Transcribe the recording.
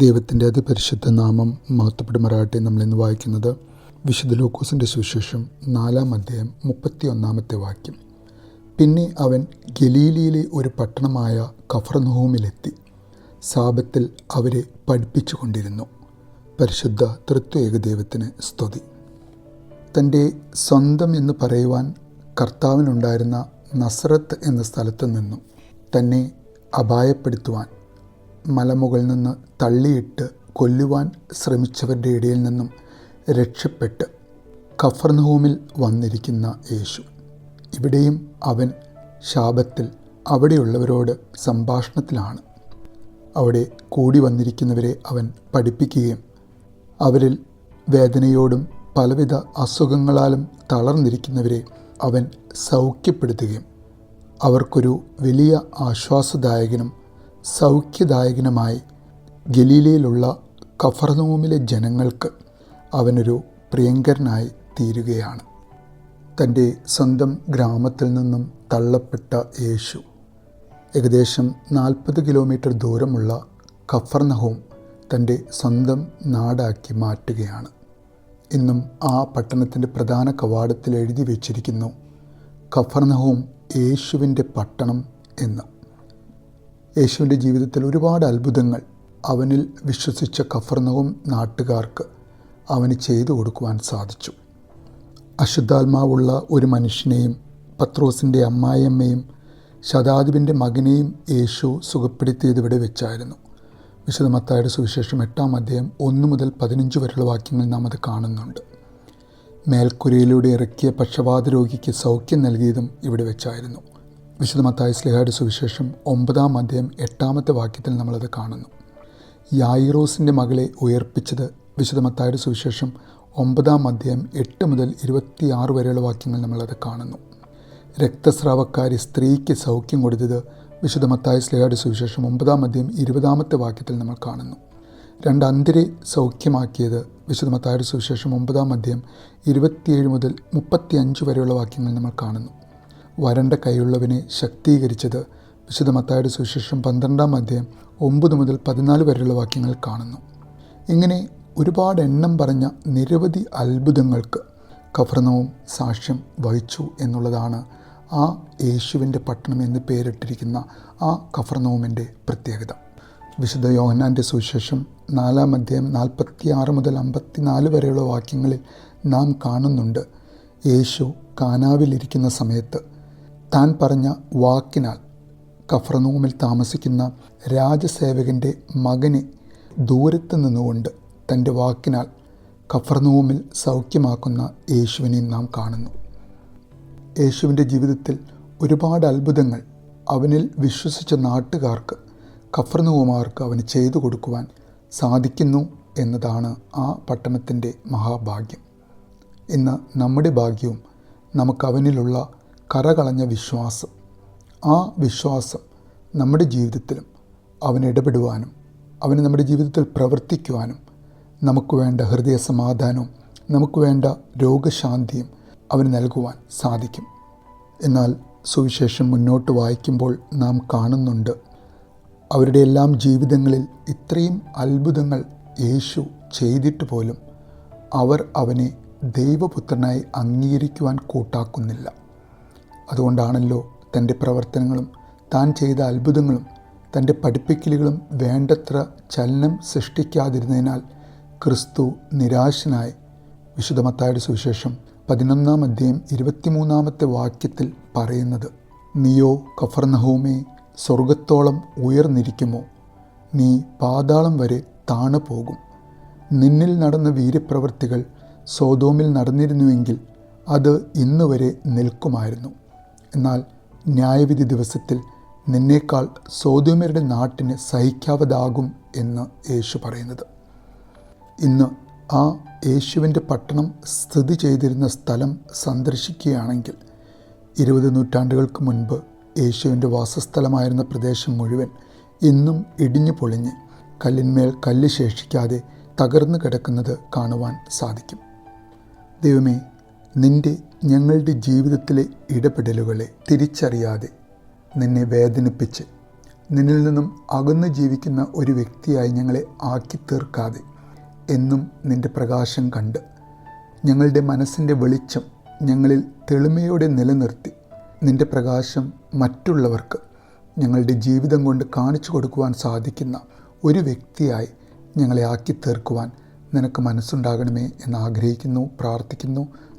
ദൈവത്തിന്റെ അതിപരിശുദ്ധ നാമം മഹത്വപ്പെടുമാറാട്ടെ നമ്മളിന്ന് വായിക്കുന്നത് വിശുദ്ധ ലൂക്കോസിന്റെ സുവിശേഷം നാലാം അധ്യായം മുപ്പത്തി ഒന്നാമത്തെ വാക്യം. പിന്നെ അവൻ ഗലീലിയിലെ ഒരു പട്ടണമായ കഫർനഹൂമിലെത്തി. സാപത്തിൽ അവരെ പഠിപ്പിച്ചു കൊണ്ടിരുന്നു പരിശുദ്ധ തൃത്വേക ദൈവത്തിന് സ്തുതി. തന്റെ സ്വന്തം എന്ന് പറയുവാൻ കർത്താവിനുണ്ടായിരുന്ന നസ്രത്ത് എന്ന സ്ഥലത്ത് നിന്നും തന്നെ അപായപ്പെടുത്തുവാൻ മലമുകളിൽ നിന്ന് തള്ളിയിട്ട് കൊല്ലുവാൻ ശ്രമിച്ചവരുടെ ഇടയിൽ നിന്നും രക്ഷപ്പെട്ട് കഫർനഹൂമിൽ വന്നിരിക്കുന്ന യേശു. ഇവിടെയും അവൻ ശാപത്തിൽ അവിടെയുള്ളവരോട് സംഭാഷണത്തിലാണ്. അവിടെ കൂടി വന്നിരിക്കുന്നവരെ അവൻ പഠിപ്പിക്കുകയും അവരിൽ വേദനയോടും പലവിധ അസുഖങ്ങളാലും തളർന്നിരിക്കുന്നവരെ അവൻ സൗഖ്യപ്പെടുത്തുകയും അവർക്കൊരു വലിയ ആശ്വാസദായകനും സൗഖ്യദായകനുമായി ഗലീലയിലുള്ള കഫർനൂമിലെ ജനങ്ങൾക്ക് അവനൊരു പ്രിയങ്കരനായി തീരുകയാണ്. തന്റെ സ്വന്തം ഗ്രാമത്തിൽ നിന്നും തള്ളപ്പെട്ട യേശു. ഏകദേശം നാൽപ്പത് കിലോമീറ്റർ ദൂരമുള്ള കഫർനഹോം തന്റെ സ്വന്തം നാടാക്കി മാറ്റുകയാണ്. ഇന്നും ആ പട്ടണത്തിന്റെ പ്രധാന കവാടത്തിൽ എഴുതി വച്ചിരിക്കുന്നു കഫർനഹോം യേശുവിന്റെ പട്ടണം എന്ന്. യേശുവിന്റെ ജീവിതത്തിൽ ഒരുപാട് അത്ഭുതങ്ങൾ അവനിൽ വിശ്വസിച്ച കഫർണവും നാട്ടുകാർക്ക് അവന് ചെയ്തു കൊടുക്കുവാൻ സാധിച്ചു. അശുദ്ധാത്മാവുള്ള ഒരു മനുഷ്യനെയും പത്രോസിന്റെ അമ്മായിയമ്മയും ശതാദിപിന്റെ മകനെയും യേശു സുഖപ്പെടുത്തിയത് ഇവിടെ വെച്ചായിരുന്നു. വിശുദ്ധമത്തായുടെ സുവിശേഷം എട്ടാം അധ്യായം ഒന്ന് മുതൽ പതിനഞ്ച് വരെയുള്ള വാക്യങ്ങൾ നാം അത് കാണുന്നുണ്ട്. മേൽക്കുരയിലൂടെ ഇറക്കിയ പക്ഷപാത രോഗിക്ക് സൗഖ്യം നൽകിയതും ഇവിടെ വെച്ചായിരുന്നു. വിശുദ്ധ മത്തായ സ്ലിഹയുടെ സുവിശേഷം ഒമ്പതാം അധ്യായം എട്ടാമത്തെ വാക്യത്തിൽ നമ്മളത് കാണുന്നു. യായിറോസിന്റെ മകളെ ഉയർപ്പിച്ചത് വിശുദ്ധ മത്തായുടെ സുവിശേഷം ഒമ്പതാം അധ്യായം എട്ട് മുതൽ ഇരുപത്തിയാറ് വരെയുള്ള വാക്യങ്ങൾ നമ്മളത് കാണുന്നു. രക്തസ്രാവക്കാരി സ്ത്രീക്ക് സൗഖ്യം കൊടുത്തത് വിശുദ്ധ മത്തായ സ്ലിഹയുടെ സുവിശേഷം ഒമ്പതാം അധ്യായം ഇരുപതാമത്തെ വാക്യത്തിൽ നമ്മൾ കാണുന്നു. രണ്ട് അന്തിരെ സൗഖ്യമാക്കിയത് വിശുദ്ധ മത്തായുടെ സുവിശേഷം ഒമ്പതാം അധ്യായം ഇരുപത്തിയേഴ് മുതൽ മുപ്പത്തിയഞ്ച് വരെയുള്ള വാക്യങ്ങൾ നമ്മൾ കാണുന്നു. വരണ്ട കൈയുള്ളവനെ ശക്തീകരിച്ചത് വിശുദ്ധ മത്തായുടെ സുവിശേഷം പന്ത്രണ്ടാം അധ്യായം ഒമ്പത് മുതൽ പതിനാല് വരെയുള്ള വാക്യങ്ങൾ കാണുന്നു. ഇങ്ങനെ ഒരുപാട് എണ്ണം പറഞ്ഞ നിരവധി അത്ഭുതങ്ങൾക്ക് കഫർണവും സാക്ഷ്യം വഹിച്ചു എന്നുള്ളതാണ് ആ യേശുവിന്റെ പട്ടണം എന്ന് പേരിട്ടിരിക്കുന്ന ആ കഫർണവുമിന്റെ പ്രത്യേകത. വിശുദ്ധ യോഹനാന്റെ സുവിശേഷം നാലാം അധ്യായം നാൽപ്പത്തി ആറ് മുതൽ അമ്പത്തിനാല് വരെയുള്ള വാക്യങ്ങളിൽ നാം കാണുന്നുണ്ട്. യേശു കാനാവിലിരിക്കുന്ന സമയത്ത് താൻ പറഞ്ഞ വാക്കിനാൽ കഫർനൂമിൽ താമസിക്കുന്ന രാജസേവകന്റെ മകനെ ദൂരത്ത് നിന്നുകൊണ്ട് തന്റെ വാക്കിനാൽ കഫർനൂമിൽ സൗഖ്യമാക്കുന്ന യേശുവിനെ നാം കാണുന്നു. യേശുവിന്റെ ജീവിതത്തിൽ ഒരുപാട് അത്ഭുതങ്ങൾ അവനിൽ വിശ്വസിച്ച നാട്ടുകാർക്ക് കഫർനൂമാർക്ക് അവന് ചെയ്തു കൊടുക്കുവാൻ സാധിക്കുന്നു എന്നതാണ് ആ പട്ടണത്തിന്റെ മഹാഭാഗ്യം. ഇന്ന് നമ്മുടെ ഭാഗ്യവും നമുക്ക് അവനിലുള്ള കറകളഞ്ഞ വിശ്വാസം. ആ വിശ്വാസം നമ്മുടെ ജീവിതത്തിലും അവൻ ഇടപെടുവാനും അവന് നമ്മുടെ ജീവിതത്തിൽ പ്രവർത്തിക്കുവാനും നമുക്ക് വേണ്ട ഹൃദയ സമാധാനവും നമുക്ക് വേണ്ട രോഗശാന്തിയും അവന് നൽകുവാൻ സാധിക്കും. എന്നാൽ സുവിശേഷം മുന്നോട്ട് വായിക്കുമ്പോൾ നാം കാണുന്നുണ്ട് അവരുടെ എല്ലാം ജീവിതങ്ങളിൽ ഇത്രയും അത്ഭുതങ്ങൾ യേശു ചെയ്തിട്ട് പോലും അവർ അവനെ ദൈവപുത്രനായി അംഗീകരിക്കുവാൻ കൂട്ടാക്കുന്നില്ല. അതുകൊണ്ടാണല്ലോ തന്റെ പ്രവർത്തനങ്ങളും താൻ ചെയ്ത അത്ഭുതങ്ങളും തന്റെ പഠിപ്പിക്കലുകളും വേണ്ടത്ര ചലനം സൃഷ്ടിക്കാതിരുന്നതിനാൽ ക്രിസ്തു നിരാശനായി. വിശുദ്ധമത്തായുടെ സുവിശേഷം പതിനൊന്നാം അധ്യായം ഇരുപത്തിമൂന്നാമത്തെ വാക്യത്തിൽ പറയുന്നത് നീയോ കഫർനഹൂമേ സ്വർഗത്തോളം ഉയർന്നിരിക്കുമോ? നീ പാതാളം വരെ താണു പോകും. നിന്നിൽ നടന്ന വീര്യപ്രവൃത്തികൾ സോതോമിൽ നടന്നിരുന്നുവെങ്കിൽ അത് ഇന്നുവരെ നിൽക്കുമായിരുന്നു. എന്നാൽ ന്യായവിധി ദിവസത്തിൽ നിന്നേക്കാൾ സോദ്യമരുടെ നാട്ടിന് സഹിക്കാവതാകും എന്ന് യേശു പറയുന്നത്. ഇന്ന് ആ യേശുവിന്റെ പട്ടണം സ്ഥിതി ചെയ്തിരുന്ന സ്ഥലം സന്ദർശിക്കുകയാണെങ്കിൽ ഇരുപത് നൂറ്റാണ്ടുകൾക്ക് മുൻപ് യേശുവിന്റെ വാസസ്ഥലമായിരുന്ന പ്രദേശം മുഴുവൻ ഇന്നും ഇടിഞ്ഞു പൊളിഞ്ഞ് കല്ലിന്മേൽ കല്ല് ശേഷിക്കാതെ തകർന്നു കിടക്കുന്നത് കാണുവാൻ സാധിക്കും. ദൈവമേ നിന്റെ ഞങ്ങളുടെ ജീവിതത്തിലെ ഇടപെടലുകളെ തിരിച്ചറിയാതെ നിന്നെ വേദനിപ്പിച്ച് നിന്നിൽ നിന്നും അകന്നു ജീവിക്കുന്ന ഒരു വ്യക്തിയായി ഞങ്ങളെ ആക്കി തീർക്കാതെ എന്നും നിന്റെ പ്രകാശം കണ്ട് ഞങ്ങളുടെ മനസ്സിന്റെ വെളിച്ചം ഞങ്ങളിൽ തെളിമയോടെ നിലനിർത്തി നിന്റെ പ്രകാശം മറ്റുള്ളവർക്ക് ഞങ്ങളുടെ ജീവിതം കൊണ്ട് കാണിച്ചു കൊടുക്കുവാൻ സാധിക്കുന്ന ഒരു വ്യക്തിയായി ഞങ്ങളെ ആക്കി തീർക്കുവാൻ നിനക്ക് മനസ്സുണ്ടാകണമേ എന്ന് ആഗ്രഹിക്കുന്നു പ്രാർത്ഥിക്കുന്നു.